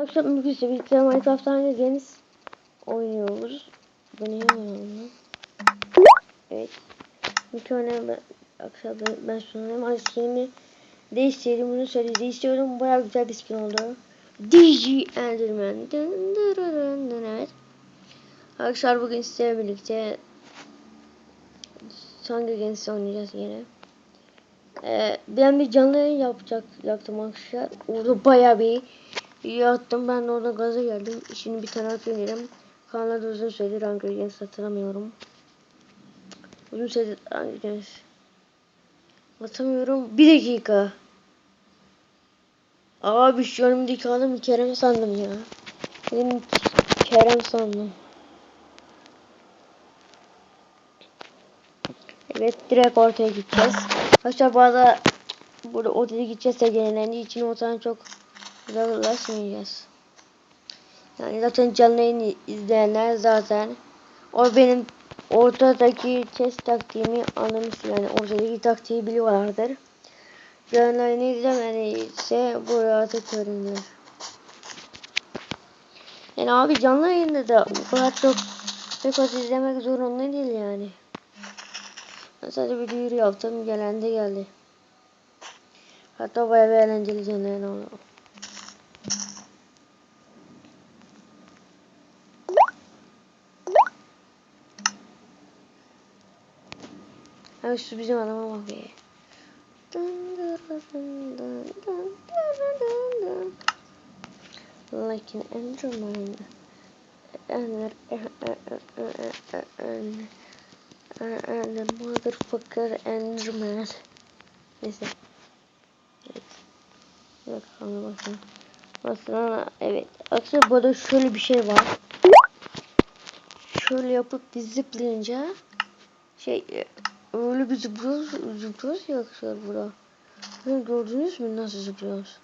Akşam bugün size birlikte Minecraft'ta hangi deniz oynuyoruz. Bu lan? Evet. Mükemmel ben akşam ben, sunayım. Ama skinimi değiştirdim. Bunu söyledi istiyorum. Bayağı güzel bir skin oldu. DJ Enderman. Dın Evet. Arkadaşlar bugün sizlerle birlikte Hunger Games oynayacağız yine. Ee, ben bir canlı yayın yapacak yaptım arkadaşlar. Orada bayağı bir yattım. Ben de orada gaza geldim. Şimdi bir taraf yönelim. Kanalda uzun süredir Hunger Games hatırlamıyorum. Uzun süredir Hunger Games hatırlamıyorum. Bir dakika. Abi şu önümdeki adam Kerem sandım ya. Benim Kerem sandım. Evet direkt ortaya gideceğiz. Arkadaşlar bu burada ortaya gideceğiz de için ortadan çok uzaklaşmayacağız. Yani zaten canlı yayın izleyenler zaten o benim ortadaki test taktiğimi anlamış yani ortadaki taktiği biliyorlardır. Canlı yayını izlemediyse buraya artık öğrenir. Yani abi canlı yayında da bu kadar çok rekord izlemek zorunda değil yani. Ben sadece bir duyuru yaptım. Gelen de geldi. Hatta bayağı bir eğlenceli canlı oldu. Abi şu bizim adama bak be. Like an enderman. Ender, the motherfucker Enderman. Neyse. Evet. Bakalım bakalım. Aslında evet. Aslında burada şöyle bir şey var. Şöyle yapıp bir zıplayınca şey öyle bir zıplıyoruz, zıplıyoruz ya arkadaşlar burada. Gördünüz mü nasıl zıplıyoruz?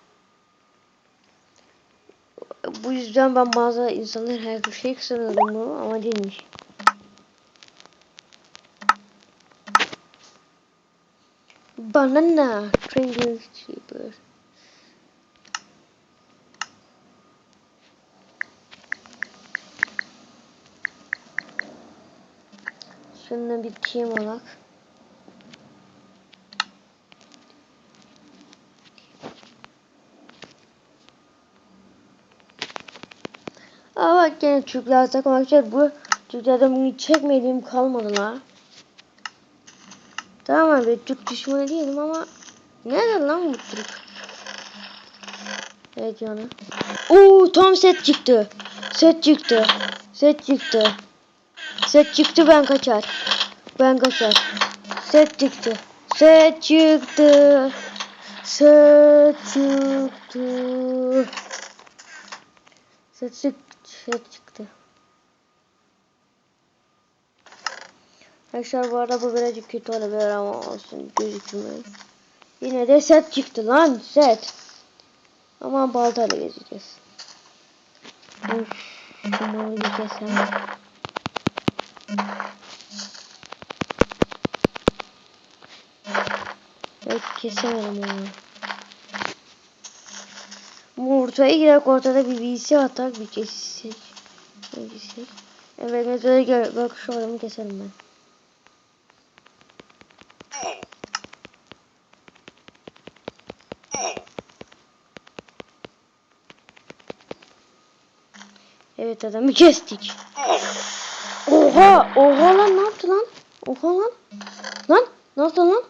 Bu yüzden ben bazı insanlar her şey sanıyordum ama değilmiş. Banana Triangle Cheaper. Şununla bir team olak. Aa bak gene Türkler takım arkadaşlar bu Türklerden bunu çekmediğim kalmadı la. Tamam abi Türk düşmanı değilim ama nereden lan bu Türk? Evet yani. Oo tam set çıktı. Set çıktı. Set çıktı. Set çıktı ben kaçar. Ben kaçar. Set çıktı. Set çıktı. Set çıktı. Set çıktı. Set çıktı. Arkadaşlar bu arada bu birazcık kötü olabilir ama olsun gözükmüyor. Yine de set çıktı lan set. Ama baltayla gezeceğiz. Şunu kesem. Evet kesemedim onu. Bu ortaya girerek ortada bir VC atar bir kesecek. Kesecek. Evet mesela gel bak şu adamı keserim ben. Evet adamı kestik. Oha! Oha lan ne yaptı lan? Oha lan. Lan ne yaptı lan?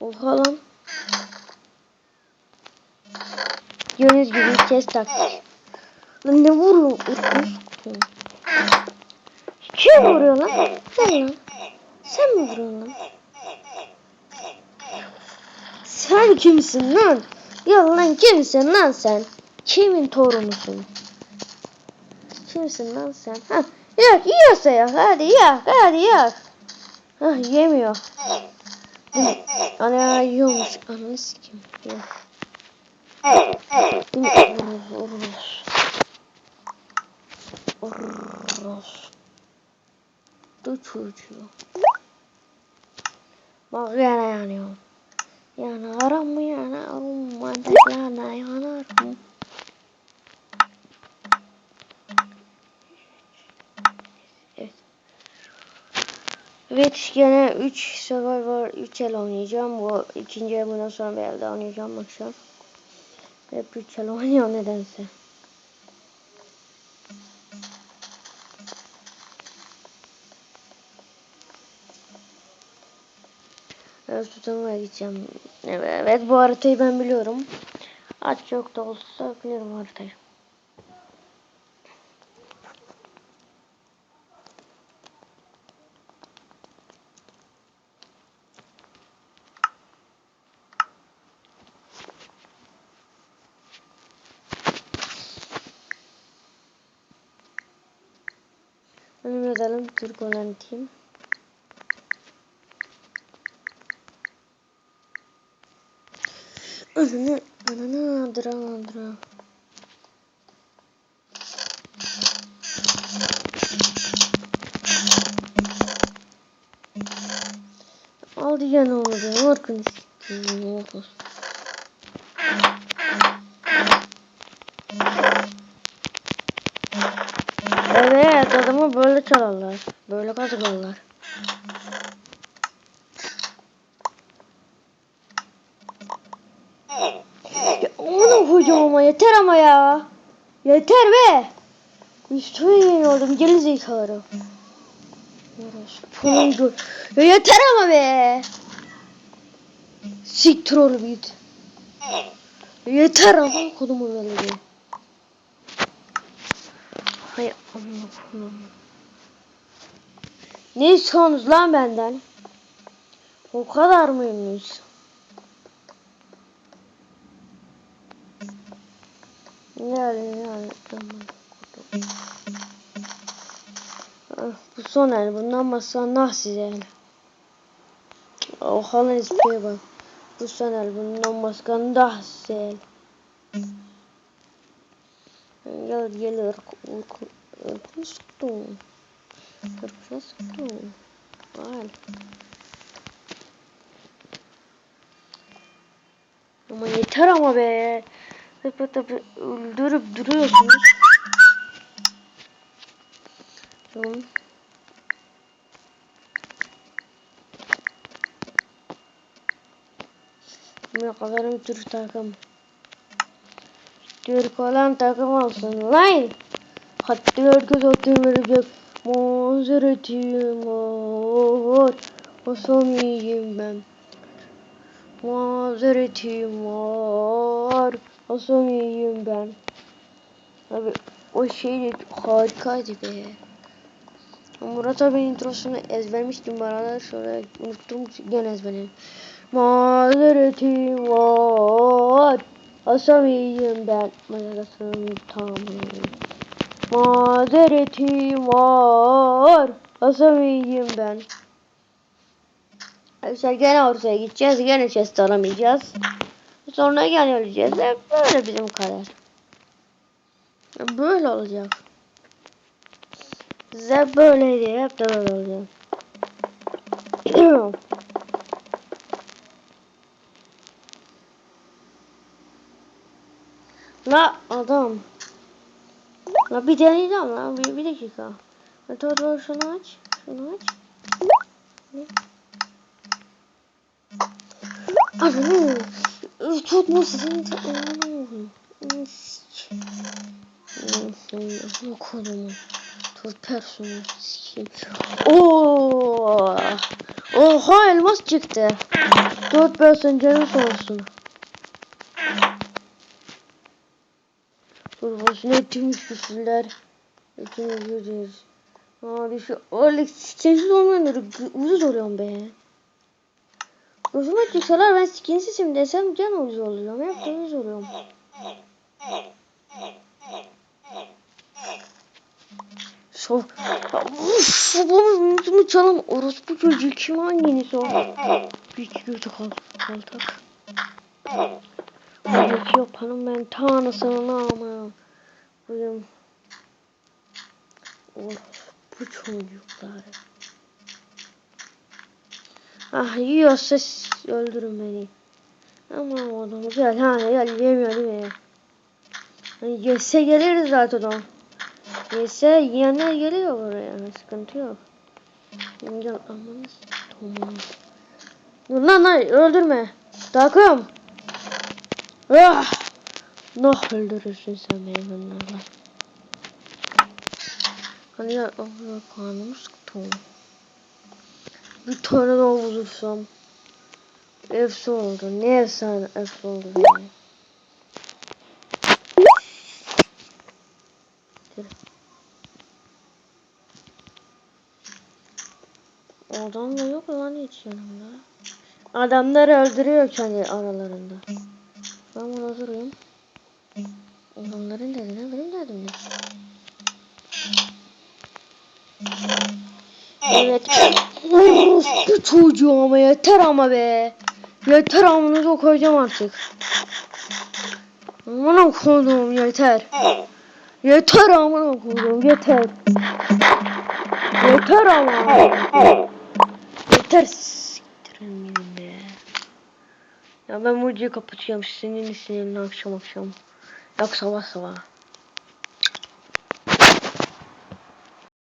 Oha lan. Kes taktik. Lan ne vuruyor? Kim vuruyor lan? Sen lan. Sen mi vuruyorsun lan? Sen kimsin lan? Ya lan kimsin lan sen? Kimin torunusun? Kimsin lan sen? Ha, yak yiyorsa yak. Hadi yak. Hadi yak. Hah yemiyor. Ana yiyormuş. Ananı sikim. Yok. Da çocuğu. Bak yana yanıyorum. Yanarım yanarım. Hadi yana yanarım. Evet gene 3 Survivor 3 el oynayacağım. Bu ikinci el bundan sonra bir elde oynayacağım akşam. Hep 3 el oynuyor nedense. Evet tutamaya gideceğim. Evet, evet bu haritayı ben biliyorum. Aç yok da olsa bilirim haritayı. Benim yazalım Türk olan team. Ananı, ananı, drama, drama. Al diye ne oldu? Orkun adamı böyle çalarlar. Böyle kazıklarlar. Ya oğlum hocam ama yeter ama ya. Yeter be. Üstüme yeniyordum geri zekaları. Ya yeter ama be. Siktir onu git. Yeter ama kodumun öyle Hay koyayım. Ne istiyorsunuz lan benden? O kadar mıymış? Yani yani. Ah, bu son el. Bundan başka size el. O halan ismiye bak. Bu son el. Bundan başka size el. Gel gelir. Kustum. Kustum. Al. Ama yeter ama be. Tabi tabi öldürüp duruyorsunuz. Tamam. Ne kadarım Türk takım. Türk olan takım olsun lan. Hatta herkes atıyor verecek. Mazeretim var. Basamayayım ben. Mazeretim var. Basamayayım ben. Abi o şey harikaydı be. Murat abi introsunu ezbermiştim bana da sonra unuttum gene ezberledim. Mazeretim var. Basamayayım ben. Mazeretim tamam. Mazeretim var. Basamayayım ben. Arkadaşlar gene ortaya gideceğiz. Gene chest alamayacağız. Sonra gene öleceğiz. Hep böyle bizim karar. Böyle olacak. Size böyleydi. Hep böyle olacak. La adam. La bir deneyeceğim la. Bir, bir dakika. Dur dur şunu aç. Şunu aç. Ne? Ananı. Tutmasın. Ananı. Ne konumu. Tut personel sikeyim. Oo. Oha elmas çıktı. Dört person canı olsun. Boşuna etmiş güçlüler. Hepsini göreceğiz. Abi şu öyle skinsiz olmayanları ucuz oluyorum be. Gözüme çıksalar ben skinsizim desem can ucuz oluyorum. Hep ucuz oluyorum. So Uff, babamın unutumu çalım. Orospu çocuğu kim hangisi o? Bir götü kal kaltak. Buradaki yapanım ben tanrısının namı. Bugün Orospu çocukları. Ah yiyorsa öldürün beni. Ama o adamı gel ha gel yemiyor değil mi? Yese geliriz zaten o. Yese yiyenler geliyor buraya. Sıkıntı yok. Gel aman tamam. Dur lan lan öldürme. Takım. Ah. Nah öldürürsün sen beni. Hani ya Allah karnımı sıktım. Bir tane daha bulursam. Efsi oldu. Ne efsane efsi oldu yani. Adam da yok lan hiç yanımda. Adamları öldürüyor kendi aralarında. Ben burada durayım. Adamların dediğine benim dedim ne? Evet. Orospu çocuğu ama yeter ama be. Yeter amınıza koyacağım artık. Amına koydum yeter. Yeter amına koydum yeter. Yeter ama. Yeter siktirin be. Ya ben bu videoyu kapatacağım. Senin sinirli akşam akşam. Yok sabah sabah.